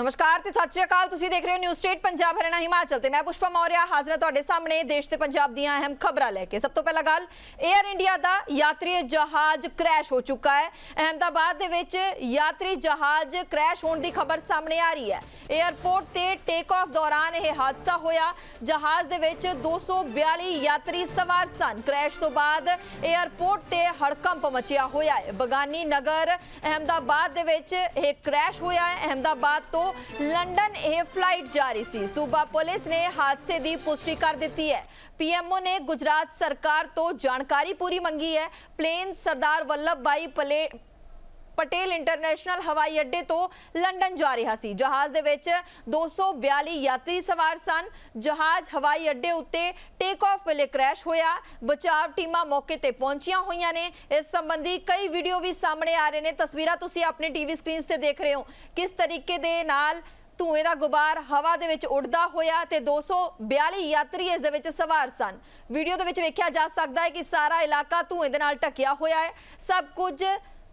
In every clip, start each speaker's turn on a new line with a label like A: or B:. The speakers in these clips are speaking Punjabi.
A: ਨਮਸਕਾਰ ਤੇ ਸਤਿ ਸ਼੍ਰੀ ਅਕਾਲ। ਤੁਸੀਂ ਦੇਖ ਰਹੇ ਹੋ ਨਿਊਜ਼ ਸਟੇਟ ਪੰਜਾਬ, ਹਰਿਆਣਾ, ਹਿਮਾਚਲ ਤੇ ਮੈਂ ਪੁਸ਼ਪਾ ਮੌਰਿਆ ਹਾਜ਼ਰ ਤੁਹਾਡੇ ਸਾਹਮਣੇ ਦੇਸ਼ ਤੇ ਪੰਜਾਬ ਦੀਆਂ ਅਹਿਮ ਖਬਰਾਂ ਲੈ ਕੇ। ਸਭ ਤੋਂ ਪਹਿਲਾਂ ਗੱਲ 에ਅਰ ਇੰਡੀਆ ਦਾ ਯਾਤਰੀ ਜਹਾਜ਼ ਕ੍ਰੈਸ਼ ਹੋ ਚੁੱਕਾ ਹੈ। ਅਹਿਮਦਾਬਾਦ ਦੇ ਵਿੱਚ ਯਾਤਰੀ ਜਹਾਜ਼ ਕ੍ਰੈਸ਼ ਹੋਣ ਦੀ ਖਬਰ ਸਾਹਮਣੇ ਆ ਰਹੀ ਹੈ। 에ਅਰਪੋਰਟ ਤੇ ਟੇਕ ਆਫ ਦੌਰਾਨ ਇਹ ਹਾਦਸਾ ਹੋਇਆ। ਜਹਾਜ਼ ਦੇ ਵਿੱਚ 242 ਯਾਤਰੀ ਸਵਾਰ ਸਨ। ਕ੍ਰੈਸ਼ ਤੋਂ ਬਾਅਦ 에ਅਰਪੋਰਟ ਤੇ ਹੜਕੰਪ ਮਚਿਆ ਹੋਇਆ ਹੈ। ਬਗਾਨੀ ਨਗਰ ਅਹਿਮਦਾਬਾਦ ਦੇ ਵਿੱਚ ਇਹ ਕ੍ਰੈਸ਼ ਹੋਇਆ ਹੈ। ਅਹਿਮਦਾਬਾਦ ਤੋਂ ਲੰਡਨ ਇਹ ਫਲਾਈਟ ਜਾਰੀ ਸੀ। ਸੂਬਾ ਪੁਲਿਸ ਨੇ ਹਾਦਸੇ ਦੀ ਪੁਸ਼ਟੀ ਕਰ ਦਿੱਤੀ ਹੈ। ਪੀਐਮਓ ਨੇ ਗੁਜਰਾਤ ਸਰਕਾਰ ਤੋਂ ਜਾਣਕਾਰੀ ਪੂਰੀ ਮੰਗੀ ਹੈ। ਪਲੇਨ ਸਰਦਾਰ ਵੱਲਭ ਭਾਈ ਪਲੇ ਪਟੇਲ ਇੰਟਰਨੈਸ਼ਨਲ ਹਵਾਈ ਅੱਡੇ ਤੋਂ ਲੰਡਨ ਜਾ ਰਿਹਾ ਸੀ। ਜਹਾਜ਼ ਦੇ ਵਿੱਚ 242 ਯਾਤਰੀ ਸਵਾਰ ਸਨ। ਜਹਾਜ਼ ਹਵਾਈ ਅੱਡੇ ਉੱਤੇ ਟੇਕ ਆਫ ਵੇਲੇ ਕ੍ਰੈਸ਼ ਹੋਇਆ। ਬਚਾਵ ਟੀਮਾਂ ਮੌਕੇ ਤੇ ਪਹੁੰਚੀਆਂ ਹੋਈਆਂ ਨੇ। ਇਸ ਸੰਬੰਧੀ ਕਈ ਵੀਡੀਓ ਵੀ ਸਾਹਮਣੇ ਆ ਰਹੇ ਨੇ। ਤਸਵੀਰਾਂ ਤੁਸੀਂ ਆਪਣੇ ਟੀਵੀ ਸਕਰੀਨਸ ਤੇ ਦੇਖ ਰਹੇ ਹੋ। ਕਿਸ ਤਰੀਕੇ ਦੇ ਨਾਲ ਧੂਏ ਦਾ ਗੁਬਾਰ ਹਵਾ ਦੇ ਵਿੱਚ ਉੱਡਦਾ ਹੋਇਆ ਤੇ 242 ਯਾਤਰੀ ਇਸ ਦੇ ਵਿੱਚ ਸਵਾਰ ਸਨ। ਵੀਡੀਓ ਦੇ ਵਿੱਚ ਵੇਖਿਆ ਜਾ ਸਕਦਾ ਹੈ ਕਿ ਸਾਰਾ ਇਲਾਕਾ ਧੂਏ ਦੇ ਨਾਲ ਢੱਕਿਆ ਹੋਇਆ ਹੈ। ਸਭ ਕੁਝ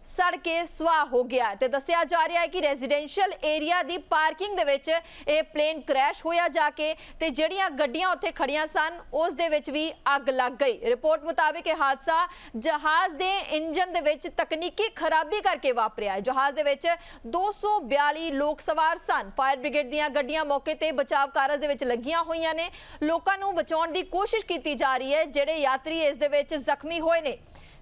A: ਸੜ ਕੇ ਸੁਆਹ ਹੋ ਗਿਆ ਹੈ ਤੇ ਦੱਸਿਆ ਜਾ ਰਿਹਾ ਹੈ ਕਿ ਰੈਜ਼ੀਡੈਂਸ਼ੀਅਲ ਏਰੀਆ ਦੀ ਪਾਰਕਿੰਗ ਦੇ ਵਿੱਚ ਇਹ ਪਲੇਨ ਕ੍ਰੈਸ਼ ਹੋਇਆ ਜਾ ਕੇ ਤੇ ਜਿਹੜੀਆਂ ਗੱਡੀਆਂ ਉੱਥੇ ਖੜੀਆਂ ਸਨ, ਉਸ ਦੇ ਵਿੱਚ ਵੀ ਅੱਗ ਲੱਗ ਗਈ। ਰਿਪੋਰਟ ਮੁਤਾਬਕ ਇਹ ਹਾਦਸਾ ਜਹਾਜ਼ ਦੇ ਇੰਜਨ ਦੇ ਵਿੱਚ ਤਕਨੀਕੀ ਖਰਾਬੀ ਕਰਕੇ ਵਾਪਰਿਆ ਹੈ। ਜਹਾਜ਼ ਦੇ ਵਿੱਚ 242 ਲੋਕ ਸਵਾਰ ਸਨ। ਫਾਇਰ ਬ੍ਰਿਗੇਡ ਦੀਆਂ ਗੱਡੀਆਂ ਮੌਕੇ ਤੇ ਬਚਾਅ ਕਾਰਜ ਦੇ ਵਿੱਚ ਲੱਗੀਆਂ ਹੋਈਆਂ ਨੇ। ਲੋਕਾਂ ਨੂੰ ਬਚਾਉਣ ਦੀ ਕੋਸ਼ਿਸ਼ ਕੀਤੀ ਜਾ ਰਹੀ ਹੈ, ਜਿਹੜੇ ਯਾਤਰੀ ਇਸ ਦੇ ਵਿੱਚ ਜ਼ਖਮੀ ਹੋਏ ਨੇ।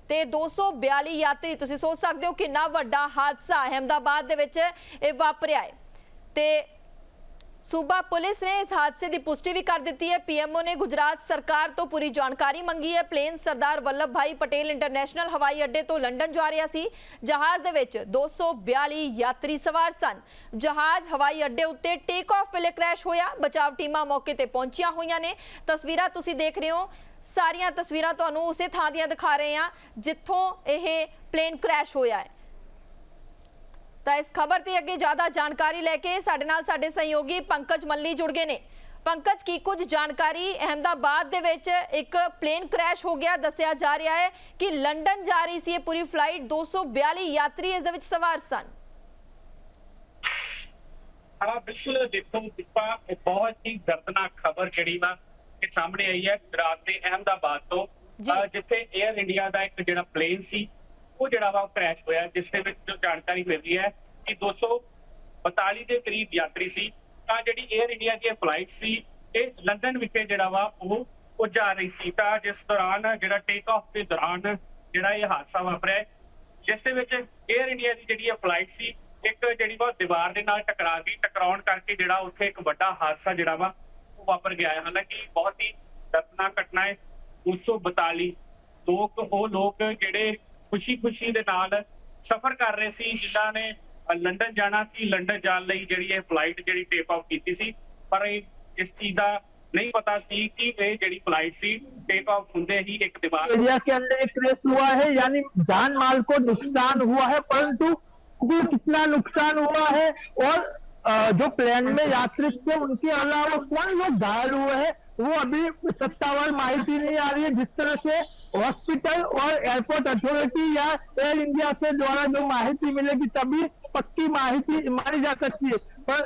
A: ਤੇ 242 ਯਾਤਰੀ, ਤੁਸੀਂ ਸੋਚ ਸਕਦੇ ਹੋ ਕਿੰਨਾ ਵੱਡਾ ਹਾਦਸਾ ਅਹਿਮਦਾਬਾਦ ਦੇ ਵਿੱਚ ਇਹ ਵਾਪਰਿਆ ਹੈ। ਤੇ ਸੂਬਾ ਪੁਲਿਸ ਨੇ ਇਸ ਹਾਦਸੇ ਦੀ ਪੁਸ਼ਟੀ ਵੀ ਕਰ ਦਿੱਤੀ ਹੈ। ਪੀਐਮਓ ਨੇ ਗੁਜਰਾਤ ਸਰਕਾਰ ਤੋਂ ਪੂਰੀ ਜਾਣਕਾਰੀ ਮੰਗੀ ਹੈ। ਪਲੇਨ ਸਰਦਾਰ ਵੱਲਭ ਭਾਈ ਪਟੇਲ ਇੰਟਰਨੈਸ਼ਨਲ ਹਵਾਈ ਅੱਡੇ ਤੋਂ ਲੰਡਨ ਜਾ ਰਿਹਾ ਸੀ। ਜਹਾਜ਼ ਦੇ ਵਿੱਚ 242 ਯਾਤਰੀ ਸਵਾਰ ਸਨ। ਜਹਾਜ਼ ਹਵਾਈ ਅੱਡੇ ਉੱਤੇ ਟੇਕ ਆਫ ਵੇਲੇ ਕ੍ਰੈਸ਼ ਹੋਇਆ। ਬਚਾਵ ਟੀਮਾਂ ਮੌਕੇ ਤੇ ਪਹੁੰਚੀਆਂ ਹੋਈਆਂ ਨੇ। ਤਸਵੀਰਾਂ ਤੁਸੀਂ ਦੇਖ ਰਹੇ ਹੋ। ਸਾਰੀਆਂ ਤਸਵੀਰਾਂ ਤੁਹਾਨੂੰ ਉਸੇ ਥਾਂ ਦੀਆਂ ਦਿਖਾ ਰਹੇ ਹਾਂ, ਜਿੱਥੋਂ ਇਹ ਪਲੇਨ ਕ੍ਰੈਸ਼ ਹੋਇਆ ਹੈ। ਤਾਂ ਇਸ ਖਬਰ ਤੇ ਅੱਗੇ ਜ਼ਿਆਦਾ ਜਾਣਕਾਰੀ ਲੈ ਕੇ ਸਾਡੇ ਨਾਲ ਸਾਡੇ ਸਹਿਯੋਗੀ ਪੰਕਜ ਮੱਲੀ ਜੁੜ ਗਏ ਨੇ। ਪੰਕਜ ਕੀ ਕੁਝ ਜਾਣਕਾਰੀ ਅਹਿਮਦਾਬਾਦ ਦੇ ਵਿੱਚ ਇੱਕ ਪਲੇਨ ਕ੍ਰੈਸ਼ ਹੋ ਗਿਆ? ਦੱਸਿਆ ਜਾ ਰਿਹਾ ਹੈ ਕਿ ਲੰਡਨ ਜਾ ਰਹੀ ਸੀ ਇਹ ਪੂਰੀ ਫਲਾਈਟ। 242 ਯਾਤਰੀ ਇਸ ਦੇ ਵਿੱਚ ਸਵਾਰ ਸਨ।
B: ਹਾਂ ਬਿਲਕੁਲ ਦੇਖੋ ਦੀਪਾ ਇਹ ਬਹੁਤ ਹੀ ਦਰਦਨਾਕ ਖਬਰ ਜਿਹੜੀ ਵਾ ਇਹ ਸਾਹਮਣੇ ਆਈ ਹੈ। ਗੁਜਰਾਤ ਦੇ ਅਹਿਮਦਾਬਾਦ ਤੋਂ ਜਿੱਥੇ 에ਅਰ ਇੰਡੀਆ ਦਾ ਇੱਕ ਜਿਹੜਾ ਪਲੇਨ ਸੀ ਉਹ ਜਿਹੜਾ ਵਾ ਉਹ ਕ੍ਰੈਸ਼ ਹੋਇਆ ਜਿਸ ਦੇ ਵਿੱਚ ਜੋ ਜਾਣਕਾਰੀ ਮਿਲਦੀ ਹੈ ਕਿ 242 ਦੇ ਕਰੀਬ ਯਾਤਰੀ ਸੀ। ਤਾਂ ਜਿਹੜੀ 에ਅਰ ਇੰਡੀਆ ਦੀ ਫਲਾਈਟ ਸੀ ਇਹ ਲੰਡਨ ਵਿਖੇ ਜਿਹੜਾ ਵਾ ਉਹ ਉਹ ਜਾ ਰਹੀ ਸੀ। ਤਾਂ ਜਿਸ ਦੌਰਾਨ ਜਿਹੜਾ ਟੇਕ ਆਫ ਦੇ ਦੌਰਾਨ ਜਿਹੜਾ ਇਹ ਹਾਦਸਾ ਵਾਪਰਿਆ ਹੈ, ਜਿਸ ਦੇ ਵਿੱਚ 에ਅਰ ਇੰਡੀਆ ਦੀ ਜਿਹੜੀ ਇਹ ਫਲਾਈਟ ਸੀ ਇੱਕ ਜਿਹੜੀ ਵਾ ਦੀਵਾਰ ਦੇ ਨਾਲ ਟਕਰਾ ਗਈ। ਟਕਰਾਉਣ ਕਰਕੇ ਜਿਹੜਾ ਉੱਥੇ ਇੱਕ ਵੱਡਾ ਹਾਦਸਾ ਜਿਹੜਾ ਵਾ ਉਹ ਵਾਪਰ ਗਿਆ ਹੈ। ਹਾਲਾਂਕਿ ਬਹੁਤ ਹੀ ਦਰਦਨਾਕ ਘਟਨਾ ਹੈ। 242 ਲੋਕ ਉਹ ਲੋਕ ਜਿਹੜੇ ਖੁਸ਼ੀ-ਖੁਸ਼ੀ ਦੇ ਨਾਲ ਸਫ਼ਰ ਕਰ ਰਹੇ ਸੀ ਜਿਨ੍ਹਾਂ ਨੇ ਅ, ਲੰਡਨ ਜਾਣਾ ਸੀ ਲੰਡਨ ਜਾਣ ਲਈ ਜਿਹੜੀ ਇਹ ਫਲਾਈਟ ਜਿਹੜੀ ਟੇਕ ਆਫ ਕੀਤੀ ਸੀ ਪਰ ਇਹ ਇਸ ਚੀਜ਼ ਦਾ ਨਹੀਂ ਪਤਾ ਸੀ ਕਿ ਇਹ ਜਿਹੜੀ ਫਲਾਈਟ ਸੀ ਟੇਕ ਆਫ ਹੁੰਦੇ ਹੀ ਇੱਕ ਦੀਵਾਰ
C: एरिया के अंदर एक क्रैश हुआ है यानी जान माल को नुकसान हुआ है परंतु भी कितना नुकसान हुआ है और अ, जो प्लेन में यात्री थे उनके अलावा कौन लोग घायल हुए हैं वो अभी सत्तावार माहिती नहीं आ रही है जिस तरह से हॉस्पिटल और एयरपोर्ट अथॉरिटी या एयर इंडिया से द्वारा जो माहिती मिलेगी तभी पक्की माहिती मानी जा सकती है। पर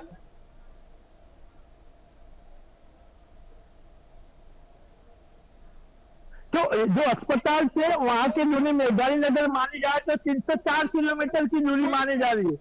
C: तो जो अस्पताल से वहाँ की दूरी मेघानी नगर मानी जाए तो तीन से चार किलोमीटर की दूरी मानी जा रही है।